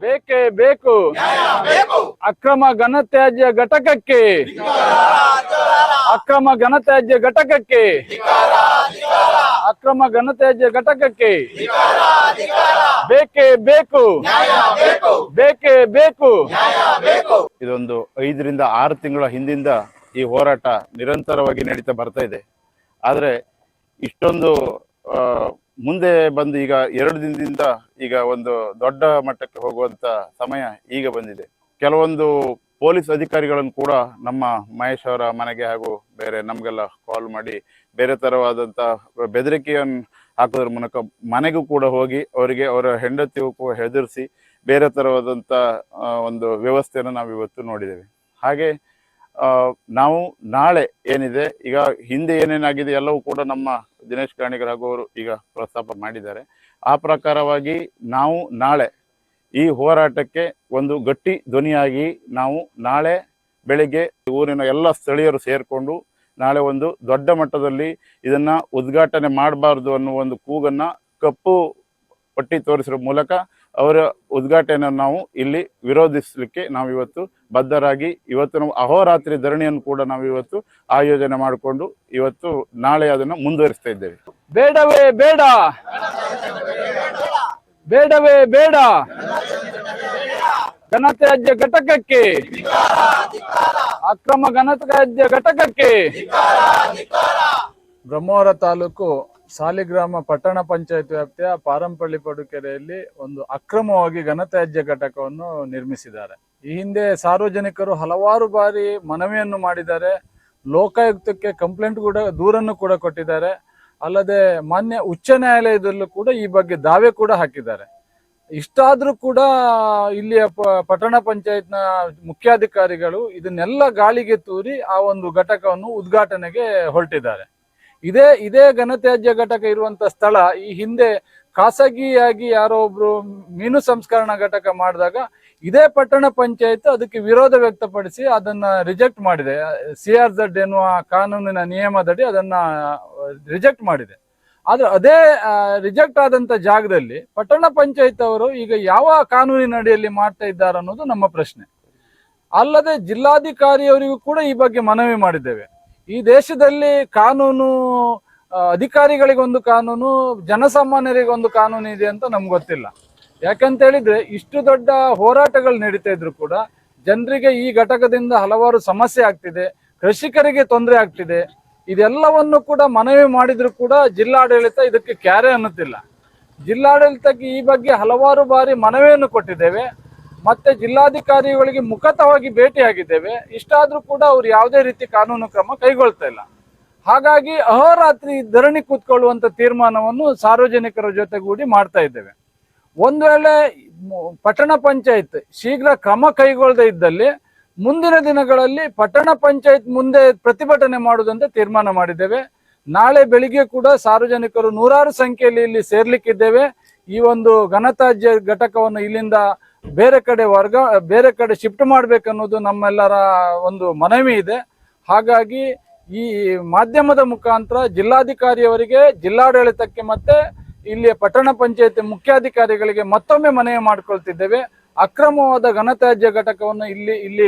ಬೇಕೇ. ಬೇಕು ಅಕ್ರಮ ಘನತ್ಯಾಜ್ಯ ಘಟಕಕ್ಕೆ. ಅಕ್ರಮ ಘನತ್ಯಾಜ್ಯ ಘಟಕಕ್ಕೆ. ಅಕ್ರಮ ಘನತ್ಯಾಜ್ಯ ಘಟಕಕ್ಕೆ. ಬೇಕೇ ಬೇಕು. ಬೇಕೇ. ಬೇಕು. ಇದೊಂದು ಐದರಿಂದ ಆರು ತಿಂಗಳ ಹಿಂದಿಂದ ಈ ಹೋರಾಟ ನಿರಂತರವಾಗಿ ನಡೀತಾ ಬರ್ತಾ ಇದೆ. ಆದರೆ ಇಷ್ಟೊಂದು ಮುಂದೆ ಬಂದು ಈಗ ಎರಡು ದಿನದಿಂದ ಈಗ ಒಂದು ದೊಡ್ಡ ಮಟ್ಟಕ್ಕೆ ಹೋಗುವಂತ ಸಮಯ ಈಗ ಬಂದಿದೆ. ಕೆಲವೊಂದು ಪೊಲೀಸ್ ಅಧಿಕಾರಿಗಳನ್ನು ಕೂಡ ನಮ್ಮ ಮಹೇಶ್ ಅವರ ಮನೆಗೆ ಹಾಗೂ ಬೇರೆ ನಮಗೆಲ್ಲ ಕಾಲ್ ಮಾಡಿ ಬೇರೆ ತರವಾದಂತ ಬೆದರಿಕೆಯನ್ನು ಹಾಕೋದ್ರ ಮೂಲಕ ಮನೆಗೂ ಕೂಡ ಹೋಗಿ ಅವರಿಗೆ ಅವರ ಹೆಂಡತಿಗೂ ಕೂಡ ಹೆದರಿಸಿ ಬೇರೆ ತರವಾದಂತ ಒಂದು ವ್ಯವಸ್ಥೆಯನ್ನು ನಾವು ಇವತ್ತು ನೋಡಿದ್ದೇವೆ. ಹಾಗೆ ನಾವು ನಾಳೆ ಏನಿದೆ, ಈಗ ಹಿಂದೆ ಏನೇನಾಗಿದೆ ಎಲ್ಲವೂ ಕೂಡ ನಮ್ಮ ದಿನೇಶ್ ಕಾಣಿಗರ್ ಅವರು ಈಗ ಪ್ರಸ್ತಾಪ ಮಾಡಿದ್ದಾರೆ. ಆ ಪ್ರಕಾರವಾಗಿ ನಾವು ನಾಳೆ ಈ ಹೋರಾಟಕ್ಕೆ ಒಂದು ಗಟ್ಟಿ ಧ್ವನಿಯಾಗಿ ನಾವು ನಾಳೆ ಬೆಳಿಗ್ಗೆ ಊರಿನ ಎಲ್ಲ ಸ್ಥಳೀಯರು ಸೇರಿಕೊಂಡು ನಾಳೆ ಒಂದು ದೊಡ್ಡ ಮಟ್ಟದಲ್ಲಿ ಇದನ್ನ ಉದ್ಘಾಟನೆ ಮಾಡಬಾರ್ದು ಅನ್ನುವ ಒಂದು ಕೂಗನ್ನ ಕಪ್ಪು ಪಟ್ಟಿ ತೋರಿಸಿರೋ ಮೂಲಕ ಅವರ ಉದ್ಘಾಟನೆಯನ್ನು ನಾವು ಇಲ್ಲಿ ವಿರೋಧಿಸಲಿಕ್ಕೆ ನಾವು ಇವತ್ತು ಬದ್ಧರಾಗಿ ಇವತ್ತು ನಾವು ಅಹೋರಾತ್ರಿ ಧರಣಿಯನ್ನು ಕೂಡ ನಾವು ಇವತ್ತು ಆಯೋಜನೆ ಮಾಡಿಕೊಂಡು ಇವತ್ತು ನಾಳೆ ಅದನ್ನು ಮುಂದುವರಿಸ್ತಾ ಇದ್ದೇವೆ. ಬೇಡವೇ ಬೇಡ. ಬೇಡವೇ ಬೇಡ. ಘನತ್ಯಾಜ್ಯ ಘಟಕಕ್ಕೆ. ಅಕ್ರಮ ಘನತ್ಯಾಜ್ಯ ಘಟಕಕ್ಕೆ. ಬ್ರಹ್ಮೋರ ತಾಲೂಕು ಸಾಲಿಗ್ರಾಮ ಪಟ್ಟಣ ಪಂಚಾಯತ್ ವ್ಯಾಪ್ತಿಯ ಪಾರಂಪಳ್ಳಿ ಪಡುಕೆರೆಯಲ್ಲಿ ಒಂದು ಅಕ್ರಮವಾಗಿ ಘನತ್ಯಾಜ್ಯ ಘಟಕವನ್ನು ನಿರ್ಮಿಸಿದ್ದಾರೆ. ಈ ಹಿಂದೆ ಸಾರ್ವಜನಿಕರು ಹಲವಾರು ಬಾರಿ ಮನವಿಯನ್ನು ಮಾಡಿದ್ದಾರೆ. ಲೋಕಾಯುಕ್ತಕ್ಕೆ ಕಂಪ್ಲೇಂಟ್ ಕೂಡ, ದೂರನ್ನು ಕೂಡ ಕೊಟ್ಟಿದ್ದಾರೆ. ಅಲ್ಲದೆ ಮಾನ್ಯ ಉಚ್ಚ ನ್ಯಾಯಾಲಯದಲ್ಲೂ ಕೂಡ ಈ ಬಗ್ಗೆ ದಾವೆ ಕೂಡ ಹಾಕಿದ್ದಾರೆ. ಇಷ್ಟಾದರೂ ಕೂಡ ಇಲ್ಲಿಯ ಪಟ್ಟಣ ಪಂಚಾಯತ್ನ ಮುಖ್ಯಾಧಿಕಾರಿಗಳು ಇದನ್ನೆಲ್ಲ ಗಾಳಿಗೆ ತೂರಿ ಆ ಒಂದು ಘಟಕವನ್ನು ಉದ್ಘಾಟನೆಗೆ ಹೊರಟಿದ್ದಾರೆ. ಇದೇ ಇದೇ ಘನತ್ಯಾಜ್ಯ ಘಟಕ ಇರುವಂತ ಸ್ಥಳ, ಈ ಹಿಂದೆ ಖಾಸಗಿಯಾಗಿ ಯಾರೋ ಒಬ್ರು ಮೀನು ಸಂಸ್ಕರಣಾ ಘಟಕ ಮಾಡಿದಾಗ ಇದೇ ಪಟ್ಟಣ ಪಂಚಾಯತ್ ಅದಕ್ಕೆ ವಿರೋಧ ವ್ಯಕ್ತಪಡಿಸಿ ಅದನ್ನ ರಿಜೆಕ್ಟ್ ಮಾಡಿದೆ. ಸಿ ಆರ್ ಜಡ್ ಎನ್ನುವ ಕಾನೂನಿನ ನಿಯಮದಡಿ ಅದನ್ನ ರಿಜೆಕ್ಟ್ ಮಾಡಿದೆ. ಆದ್ರೆ ಅದೇ ರಿಜೆಕ್ಟ್ ಆದಂತ ಜಾಗದಲ್ಲಿ ಪಟ್ಟಣ ಪಂಚಾಯತ್ ಅವರು ಈಗ ಯಾವ ಕಾನೂನಿನ ಅಡಿಯಲ್ಲಿ ಮಾಡ್ತಾ ಇದ್ದಾರೆ ಅನ್ನೋದು ನಮ್ಮ ಪ್ರಶ್ನೆ. ಅಲ್ಲದೆ ಜಿಲ್ಲಾಧಿಕಾರಿಯವರಿಗೂ ಕೂಡ ಈ ಬಗ್ಗೆ ಮನವಿ ಮಾಡಿದ್ದೇವೆ. ಈ ದೇಶದಲ್ಲಿ ಕಾನೂನು ಅಧಿಕಾರಿಗಳಿಗೊಂದು ಕಾನೂನು, ಜನಸಾಮಾನ್ಯರಿಗೊಂದು ಕಾನೂನು ಇದೆ ಅಂತ ನಮ್ಗೆ ಗೊತ್ತಿಲ್ಲ. ಯಾಕಂತ ಹೇಳಿದ್ರೆ ಇಷ್ಟು ದೊಡ್ಡ ಹೋರಾಟಗಳು ನಡೀತಾ ಇದ್ರು ಕೂಡ ಜನರಿಗೆ ಈ ಘಟಕದಿಂದ ಹಲವಾರು ಸಮಸ್ಯೆ ಆಗ್ತಿದೆ, ಕೃಷಿಕರಿಗೆ ತೊಂದರೆ ಆಗ್ತಿದೆ. ಇದೆಲ್ಲವನ್ನು ಕೂಡ ಮನವಿ ಮಾಡಿದ್ರು ಕೂಡ ಜಿಲ್ಲಾಡಳಿತ ಇದಕ್ಕೆ ಕ್ಯಾರೆ ಅನ್ನುತ್ತಿಲ್ಲ. ಜಿಲ್ಲಾಡಳಿತಕ್ಕೆ ಈ ಬಗ್ಗೆ ಹಲವಾರು ಬಾರಿ ಮನವಿಯನ್ನು ಕೊಟ್ಟಿದ್ದೇವೆ. ಮತ್ತೆ ಜಿಲ್ಲಾಧಿಕಾರಿಗಳಿಗೆ ಮುಖತವಾಗಿ ಭೇಟಿಯಾಗಿದ್ದೇವೆ. ಇಷ್ಟಾದರೂ ಕೂಡ ಅವ್ರು ಯಾವುದೇ ರೀತಿ ಕಾನೂನು ಕ್ರಮ ಕೈಗೊಳ್ತಾ ಇಲ್ಲ. ಹಾಗಾಗಿ ಅಹೋರಾತ್ರಿ ಧರಣಿ ಕೂತ್ಕೊಳ್ಳುವಂತ ತೀರ್ಮಾನವನ್ನು ಸಾರ್ವಜನಿಕರ ಜೊತೆಗೂಡಿ ಮಾಡ್ತಾ ಇದ್ದೇವೆ. ಒಂದು ವೇಳೆ ಪಟ್ಟಣ ಪಂಚಾಯತ್ ಶೀಘ್ರ ಕ್ರಮ ಕೈಗೊಳ್ಳದೆ ಇದ್ದಲ್ಲಿ ಮುಂದಿನ ದಿನಗಳಲ್ಲಿ ಪಟ್ಟಣ ಪಂಚಾಯತ್ ಮುಂದೆ ಪ್ರತಿಭಟನೆ ಮಾಡುವುದಂತ ತೀರ್ಮಾನ ಮಾಡಿದ್ದೇವೆ. ನಾಳೆ ಬೆಳಿಗ್ಗೆ ಕೂಡ ಸಾರ್ವಜನಿಕರು ನೂರಾರು ಸಂಖ್ಯೆಯಲ್ಲಿ ಇಲ್ಲಿ ಸೇರ್ಲಿಕ್ಕಿದ್ದೇವೆ. ಈ ಒಂದು ಘನತ್ಯಾಜ್ಯ ಘಟಕವನ್ನು ಇಲ್ಲಿಂದ ಬೇರೆ ಕಡೆ ವರ್ಗ, ಬೇರೆ ಕಡೆ ಶಿಫ್ಟ್ ಮಾಡ್ಬೇಕನ್ನೋದು ನಮ್ಮೆಲ್ಲರ ಒಂದು ಮನವಿ ಇದೆ. ಹಾಗಾಗಿ ಈ ಮಾಧ್ಯಮದ ಮುಖಾಂತರ ಜಿಲ್ಲಾಧಿಕಾರಿಯವರಿಗೆ, ಜಿಲ್ಲಾಡಳಿತಕ್ಕೆ ಮತ್ತೆ ಇಲ್ಲಿ ಪಟ್ಟಣ ಪಂಚಾಯತ್ ಮುಖ್ಯಾಧಿಕಾರಿಗಳಿಗೆ ಮತ್ತೊಮ್ಮೆ ಮನವಿ ಮಾಡಿಕೊಳ್ತಿದ್ದೇವೆ. ಅಕ್ರಮವಾದ ಘನತ್ಯಾಜ್ಯ ಘಟಕವನ್ನು ಇಲ್ಲಿ ಇಲ್ಲಿ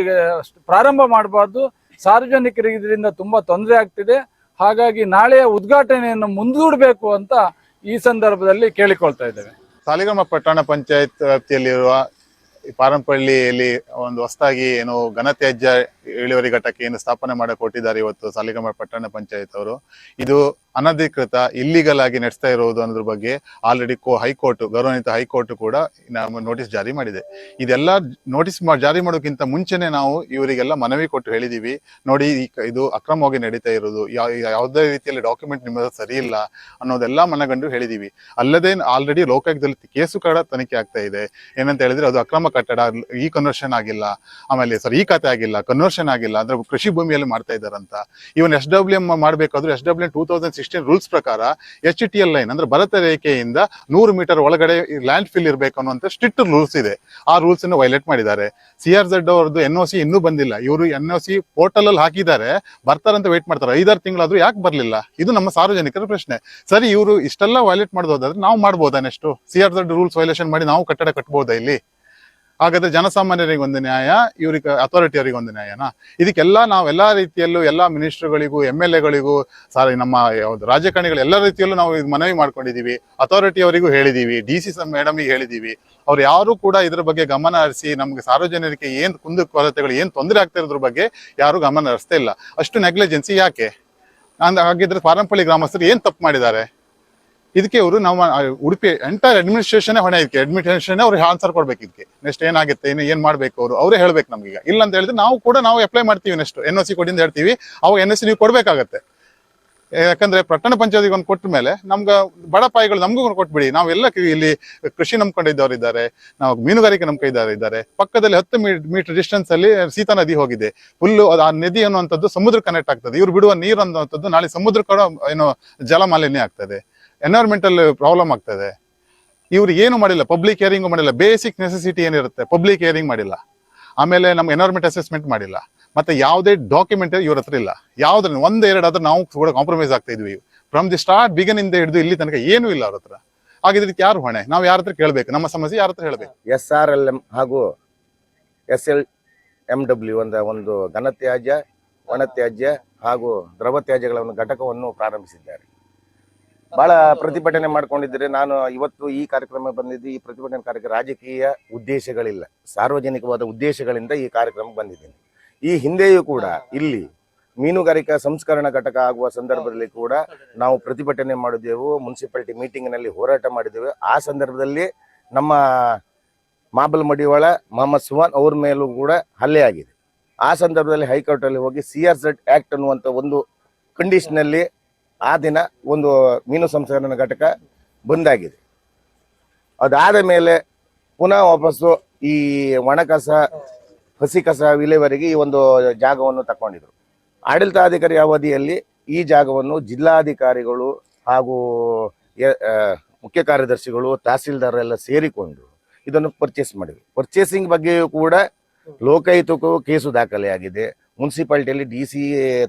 ಪ್ರಾರಂಭ ಮಾಡಬಾರ್ದು. ಸಾರ್ವಜನಿಕರಿಗೆ ಇದರಿಂದ ತುಂಬಾ ತೊಂದರೆ ಆಗ್ತಿದೆ. ಹಾಗಾಗಿ ನಾಳೆಯ ಉದ್ಘಾಟನೆಯನ್ನು ಮುಂದೂಡಬೇಕು ಅಂತ ಈ ಸಂದರ್ಭದಲ್ಲಿ ಕೇಳಿಕೊಳ್ತಾ ಇದ್ದೇವೆ. ಸಾಲಿಗ್ರಾಮ ಪಟ್ಟಣ ಪಂಚಾಯತ್ ವ್ಯಾಪ್ತಿಯಲ್ಲಿರುವ ಪಾರಂಪಳ್ಳಿಯಲ್ಲಿ ಒಂದು ಹೊಸದಾಗಿ ಏನು ಘನತ್ಯಾಜ್ಯ ಇಳುವರಿ ಘಟಕ ಏನು ಸ್ಥಾಪನೆ ಮಾಡಕ್ಕೆ ಕೊಟ್ಟಿದ್ದಾರೆ ಇವತ್ತು ಸಾಲಿಗಮ ಪಟ್ಟಣ ಪಂಚಾಯತ್ ಅವರು. ಇದು ಅನಧಿಕೃತ ಇಲ್ಲಿಗಲ್ ಆಗಿ ನಡೆಸ್ತಾ ಇರುವುದು ಅನ್ನೋದ್ರ ಬಗ್ಗೆ ಆಲ್ರೆಡಿ ಕೋ, ಹೈಕೋರ್ಟ್, ಗೌರವಾನ್ವಿತ ಹೈಕೋರ್ಟ್ ಕೂಡ ನಮ್ಮ ನೋಟಿಸ್ ಜಾರಿ ಮಾಡಿದೆ. ಇದೆಲ್ಲ ನೋಟಿಸ್ ಜಾರಿ ಮಾಡೋಕ್ಕಿಂತ ಮುಂಚೆನೆ ನಾವು ಇವರಿಗೆಲ್ಲ ಮನವಿ ಕೊಟ್ಟು ಹೇಳಿದೀವಿ. ನೋಡಿ ಇದು ಅಕ್ರಮವಾಗಿ ನಡೀತಾ ಇರೋದು. ಯಾವ ಯಾವುದೇ ರೀತಿಯಲ್ಲಿ ಡಾಕ್ಯುಮೆಂಟ್ ನಿಮ್ಮ ಸರಿ ಇಲ್ಲ ಅನ್ನೋದೆಲ್ಲ ಮನಗಂಡು ಹೇಳಿದೀವಿ. ಅಲ್ಲದೆ ಆಲ್ರೆಡಿ ಲೋಕಾಯುಕ್ತದಲ್ಲಿ ಕೇಸು ಕೂಡ ತನಿಖೆ ಆಗ್ತಾ ಇದೆ. ಏನಂತ ಹೇಳಿದ್ರೆ ಅದು ಅಕ್ರಮ ಕಟ್ಟಡ, ಈ ಕನ್ವರ್ಷನ್ ಆಗಿಲ್ಲ. ಆಮೇಲೆ ಸರ್ ಈ ಖಾತೆ ಆಗಿಲ್ಲ. ಕನ್ವರ್ಷನ್ ಆಗಿಲ್ಲ ಅಂದ್ರೆ ಕೃಷಿ ಭೂಮಿಯಲ್ಲಿ ಮಾಡ್ತಾ ಇದ್ದಾರಂತ. ಇವನ್ ಎಸ್ ಡಬ್ಲ್ಯೂ ಎಂ ಮಾಡಬೇಕಾದ್ರೆ S W two thousand sixteen rules ಪ್ರಕಾರ ಎಚ್ ಟಿ ಎಲ್ ಲೈನ್ ಅಂದ್ರೆ ಭರತ ರೇಖೆಯಿಂದ ನೂರು ಮೀಟರ್ ಒಳಗಡೆ ಲ್ಯಾಂಡ್ ಫಿಲ್ ಇರಬೇಕು ಅನ್ನುವಂತ ಸ್ಟ್ರಿಕ್ಟ್ ರೂಲ್ಸ್ ಇದೆ. ಆ ರೂಲ್ಸ್ ಅನ್ನು ವೈಲೇಟ್ ಮಾಡಿದ್ದಾರೆ. ಸಿ ಆರ್ ಝಡ್ ಅವರದ್ದು ಎನ್ ಒ ಸಿ ಇನ್ನೂ ಬಂದಿಲ್ಲ. ಇವರು ಎನ್ ಒ ಸಿ ಪೋರ್ಟಲ್ ಅಲ್ಲಿ ಹಾಕಿದ್ದಾರೆ ಬರ್ತಾರಂತ ವೇಟ್ ಮಾಡ್ತಾರೆ. ಐದಾರು ತಿಂಗಳಾದ್ರೂ ಯಾಕೆ ಬರಲಿಲ್ಲ? ಇದು ನಮ್ಮ ಸಾರ್ವಜನಿಕರ ಪ್ರಶ್ನೆ. ಸರಿ, ಇವರು ಇಷ್ಟೆಲ್ಲ ವೈಲೇಟ್ ಮಾಡಬಹುದಾದ್ರೆ ನಾವು ಮಾಡ್ಬೋದಾ next C R Z rules violation ಮಾಡಿ ನಾವು ಕಟ್ಟಡ ಕಟ್ಬೋದಾ ಇಲ್ಲಿ? ಹಾಗಾದ್ರೆ ಜನಸಾಮಾನ್ಯರಿಗೆ ಒಂದು ನ್ಯಾಯ, ಇವ್ರಿಗೆ ಅಥಾರಿಟಿ ಅವರಿಗೆ ಒಂದು ನ್ಯಾಯನಾ? ಇದಕ್ಕೆಲ್ಲ ನಾವು ಎಲ್ಲಾ ರೀತಿಯಲ್ಲೂ ಎಲ್ಲಾ ಮಿನಿಸ್ಟರ್ಗಳಿಗೂ ಎಂ ಎಲ್ ಎಗಳಿಗೂ ಸಾರಿ ನಮ್ಮ ಯಾವ್ದು ರಾಜಕಾರಣಿಗಳು ಎಲ್ಲ ರೀತಿಯಲ್ಲೂ ನಾವು ಇದು ಮನವಿ ಅಥಾರಿಟಿ ಅವರಿಗೂ ಹೇಳಿದೀವಿ ಡಿ ಸಿ ಮೇಡಮ್ಗೆ ಹೇಳಿದೀವಿ. ಅವ್ರು ಯಾರು ಕೂಡ ಇದ್ರ ಬಗ್ಗೆ ಗಮನ ಹರಿಸಿ ನಮ್ಗೆ ಸಾರ್ವಜನಿಕರಿಗೆ ಏನ್ ಕುಂದು ಕೊರತೆಗಳು, ಏನ್ ತೊಂದರೆ ಆಗ್ತಾ ಇರೋದ್ರ ಬಗ್ಗೆ ಯಾರು ಗಮನ ಹರಿಸ್ತಾ ಇಲ್ಲ. ಅಷ್ಟು ನೆಗ್ಲಿಜೆನ್ಸಿ ಯಾಕೆ? ಅಂದ ಹಾಗಿದ್ರೆ ಪಾರಂಪಳ್ಳಿ ಗ್ರಾಮಸ್ಥರು ಏನ್ ತಪ್ಪು ಮಾಡಿದ್ದಾರೆ? ಇದಕ್ಕೆ ಅವರು ನಮ್ಮ ಉಡುಪಿ ಎಂಟೈರ್ ಅಡ್ಮಿನಿಸ್ಟ್ರೇಷನ್ ಹೊಣೆ ಇದಕ್ಕೆ. ಅಡ್ಮಿನಿಸ್ಟ್ರೇಷನ್ ಅವ್ರಿಗೆ ಆನ್ಸರ್ ಕೊಡ್ಬೇಕು ಇದಕ್ಕೆ. ನೆಕ್ಸ್ಟ್ ಏನಾಗುತ್ತೆ, ಇನ್ನು ಏನ್ ಮಾಡ್ಬೇಕು ಅವರು? ಅವರೇ ಹೇಳ್ಬೇಕು ಈಗ. ಇಲ್ಲ ಅಂತ ಹೇಳಿದ್ರೆ ನಾವು ಕೂಡ ನಾವು ಅಪ್ಲೈ ಮಾಡ್ತೀವಿ ನೆಕ್ಸ್ಟ್ ಎನ್ ಒ ಸಿ ಕೊಡಿ ಅಂತ ಹೇಳ್ತೀವಿ. ಅವಾಗ ಎನ್ ಎಸ್ ಸಿ ನೀವು ಕೊಡ್ಬೇಕಾಗತ್ತೆ. ಯಾಕಂದ್ರೆ ಪಟ್ಟಣ ಪಂಚಾಯತಿಗೆ ಒಂದು ಕೊಟ್ಟ ಮೇಲೆ ನಮ್ಗ ಬಡ ಪಾಯಿಗಳು ನಮಗೂ ಒಂದು ಕೊಟ್ಬಿಡಿ. ನಾವೆಲ್ಲ ಇಲ್ಲಿ ಕೃಷಿ ನಂಬ್ಕೊಂಡಿದ್ದವ್ರು ಇದ್ದಾರೆ. ನಾವು ಮೀನುಗಾರಿಕೆ ನಂಬ್ಕೊಂಡಿದ್ದಾರೆ ಇದ್ದಾರೆ. ಪಕ್ಕದಲ್ಲಿ ಹತ್ತು ಮೀಟರ್ ಡಿಸ್ಟೆನ್ಸ್ ಅಲ್ಲಿ ಸೀತಾ ನದಿ ಹೋಗಿದೆ. ಫುಲ್ಲು ಆ ನದಿ ಅನ್ನುವಂಥದ್ದು ಸಮುದ್ರ ಕನೆಕ್ಟ್ ಆಗ್ತದೆ. ಇವ್ರು ಬಿಡುವ ನೀರು ಅನ್ನುವಂಥದ್ದು ನಾಳೆ ಸಮುದ್ರ ಕೂಡ ಏನು ಜಲಮಾಲಿನ್ಯ ಆಗ್ತದೆ. ಎನ್ವೈರ್ಮೆಂಟಲ್ ಪ್ರಾಬ್ಲಮ್ ಆಗ್ತದೆ. ಇವ್ರು ಏನು ಮಾಡಿಲ್ಲ ಪಬ್ಲಿಕ್ ಹಿಯರಿಂಗ್ ಮಾಡಿಲ್ಲ ಬೇಸಿಕ್ ನೆಸೆಸಿಟಿ ಏನಿರುತ್ತೆ ಪಬ್ಲಿಕ್ ಹೇರಿಂಗ್ ಮಾಡಿಲ್ಲ. ಆಮೇಲೆ ನಮ್ಮ ಎನ್ವೈರ್ಮೆಂಟ್ ಅಸೆಸ್ಮೆಂಟ್ ಮಾಡಿಲ್ಲ. ಮತ್ತೆ ಯಾವುದೇ ಡಾಕ್ಯುಮೆಂಟ್ ಇವ್ರ ಹತ್ರ ಇಲ್ಲ. ಯಾವ್ದ್ರ ಒಂದ್ ಎರಡಾದ್ರೂ ನಾವು ಕೂಡ ಕಾಂಪ್ರಮೈಸ್ ಆಗ್ತಾ ಇದ್ವಿ. ಫ್ರಮ್ ದಿ ಸ್ಟಾರ್ಟ್ ಇಂದ ಹಿಡಿದು ಇಲ್ಲಿ ತನಕ ಏನೂ ಇಲ್ಲ ಅವ್ರ ಹತ್ರ. ಹಾಗಿದ್ರೆ ಯಾರು ಹೊಣೆ? ನಾವು ಯಾರ ಹತ್ರ ಕೇಳಬೇಕು? ನಮ್ಮ ಸಮಸ್ಯೆ ಯಾರ ಹತ್ರ ಹೇಳಬೇಕು? ಎಸ್ ಆರ್ ಎಲ್ ಎಂ ಹಾಗೂ ಎಸ್ ಎಲ್ ಎಂ ಡಬ್ಲ್ಯೂ ಒಂದ ಒಂದು ಘನತ್ಯಾಜ್ಯ ಒಣತ್ಯಾಜ್ಯ ಹಾಗೂ ದ್ರವ ತ್ಯಾಜ್ಯಗಳ ಒಂದು ಘಟಕವನ್ನು ಪ್ರಾರಂಭಿಸಿದ್ದಾರೆ. ಬಹಳ ಪ್ರತಿಭಟನೆ ಮಾಡ್ಕೊಂಡಿದ್ರೆ ನಾನು ಇವತ್ತು ಈ ಕಾರ್ಯಕ್ರಮ ಬಂದಿದ್ದು ಈ ಪ್ರತಿಭಟನೆ ಕಾರ್ಯಕ್ರಮ ರಾಜಕೀಯ ಉದ್ದೇಶಗಳಿಲ್ಲ. ಸಾರ್ವಜನಿಕವಾದ ಉದ್ದೇಶಗಳಿಂದ ಈ ಕಾರ್ಯಕ್ರಮಕ್ಕೆ ಬಂದಿದ್ದೀನಿ. ಈ ಹಿಂದೆಯೂ ಕೂಡ ಇಲ್ಲಿ ಮೀನುಗಾರಿಕಾ ಸಂಸ್ಕರಣಾ ಘಟಕ ಆಗುವ ಸಂದರ್ಭದಲ್ಲಿ ಕೂಡ ನಾವು ಪ್ರತಿಭಟನೆ ಮಾಡಿದೆವು. ಮುನ್ಸಿಪಾಲಿಟಿ ಮೀಟಿಂಗ್ನಲ್ಲಿ ಹೋರಾಟ ಮಾಡಿದೆವು. ಆ ಸಂದರ್ಭದಲ್ಲಿ ನಮ್ಮ ಮಾಬಲ್ ಮಡಿವಾಳ ಮೊಹಮ್ಮದ್ ಸುವಾನ್ ಅವ್ರ ಮೇಲೂ ಕೂಡ ಹಲ್ಲೆ ಆಗಿದೆ. ಆ ಸಂದರ್ಭದಲ್ಲಿ ಹೈಕೋರ್ಟ್ ಅಲ್ಲಿ ಹೋಗಿ ಸಿ ಆರ್ ಝಡ್ ಆಕ್ಟ್ ಅನ್ನುವಂತ ಒಂದು ಕಂಡೀಷನ್ ಅಲ್ಲಿ ಆ ದಿನ ಒಂದು ಮೀನು ಸಂಸ್ಕರಣಾ ಘಟಕ ಬಂದಾಗಿದೆ. ಅದಾದ ಮೇಲೆ ಪುನಃ ವಾಪಸ್ಸು ಈ ಒಣಕಸ ಹಸಿ ಕಸ ವಿಲೇವರೆಗೆ ಈ ಒಂದು ಜಾಗವನ್ನು ತಕೊಂಡಿದ್ರು ಆಡಳಿತಾಧಿಕಾರಿ ಅವಧಿಯಲ್ಲಿ ಈ ಜಾಗವನ್ನು ಜಿಲ್ಲಾಧಿಕಾರಿಗಳು ಹಾಗೂ ಮುಖ್ಯ ಕಾರ್ಯದರ್ಶಿಗಳು ತಹಸೀಲ್ದಾರ್ ಎಲ್ಲ ಸೇರಿಕೊಂಡು ಇದನ್ನು ಪರ್ಚೇಸ್ ಮಾಡಿದ್ವಿ ಪರ್ಚೇಸಿಂಗ್ ಬಗ್ಗೆಯೂ ಕೂಡ ಲೋಕಾಯುಕ್ತಕ್ಕೂ ಕೇಸು ದಾಖಲೆಯಾಗಿದೆ. ಮುನ್ಸಿಪಾಲ್ಟಿಯಲ್ಲಿ ಡಿ ಸಿ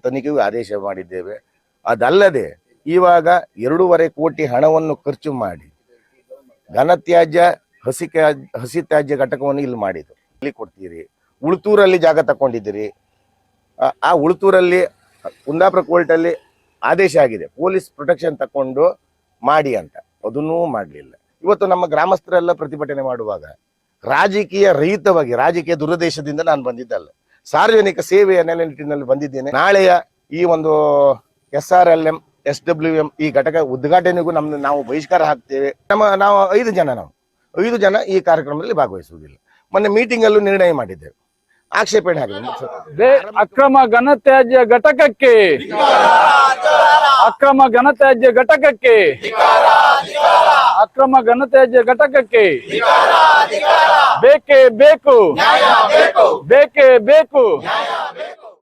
ತನಿಖೆಗೂ ಆದೇಶ ಮಾಡಿದ್ದೇವೆ. ಅದಲ್ಲದೆ ಇವಾಗ ಎರಡೂವರೆ ಕೋಟಿ ಹಣವನ್ನು ಖರ್ಚು ಮಾಡಿ ಘನತ್ಯಾಜ್ಯ, ಹಸಿ ಹಸಿ ತ್ಯಾಜ್ಯ ಘಟಕವನ್ನು ಇಲ್ಲಿ ಮಾಡಿದ್ರು. ಇಲ್ಲಿ ಕೊಡ್ತೀರಿ? ಉಳ್ತೂರಲ್ಲಿ ಜಾಗ ತಕೊಂಡಿದ್ದೀರಿ ಆ- ಆ ಉಳ್ತೂರಲ್ಲಿ, ಕುಂದಾಪುರ ಕೋರ್ಟಲ್ಲಿ ಆದೇಶ ಆಗಿದೆ. ಪೊಲೀಸ್ ಪ್ರೊಟೆಕ್ಷನ್ ತಕೊಂಡು ಮಾಡಿ ಅಂತ. ಅದನ್ನೂ ಮಾಡಲಿಲ್ಲ. ಇವತ್ತು ನಮ್ಮ ಗ್ರಾಮಸ್ಥರೆಲ್ಲ ಪ್ರತಿಭಟನೆ ಮಾಡುವಾಗ ರಾಜಕೀಯ ರಹಿತವಾಗಿ, ರಾಜಕೀಯ ದುರುದ್ದೇಶದಿಂದ ನಾನು ಬಂದಿದ್ದಲ್ಲ, ಸಾರ್ವಜನಿಕ ಸೇವೆಯ ನೆಲೆ ನಿಟ್ಟಿನಲ್ಲಿ ಬಂದಿದ್ದೇನೆ. ನಾಳೆಯ ಈ ಒಂದು S R L M S W M ಈ ಘಟಕ ಉದ್ಘಾಟನೆಗೂ ನಮ್ದು ನಾವು ಬಹಿಷ್ಕಾರ ಹಾಕ್ತೇವೆ. ನಮ್ಮ ನಾವು ಐದು ಜನ ನಾವು. ಐದು ಜನ ಈ ಕಾರ್ಯಕ್ರಮದಲ್ಲಿ ಭಾಗವಹಿಸುವುದಿಲ್ಲ. ಮೊನ್ನೆ ಮೀಟಿಂಗ್ ಅಲ್ಲೂ ನಿರ್ಣಯ ಮಾಡಿದ್ದೇವೆ. ಆಕ್ಷೇಪಣೆ ಆಗಿದೆ ಅಕ್ರಮ ಘನತ್ಯಾಜ್ಯ ಘಟಕಕ್ಕೆ. ಅಕ್ರಮ ಘನತ್ಯಾಜ್ಯ ಘಟಕಕ್ಕೆ. ಅಕ್ರಮ ಘನತ್ಯಾಜ್ಯ ಘಟಕಕ್ಕೆ. ಬೇಕೇ ಬೇಕು. ಬೇಕೇ ಬೇಕು.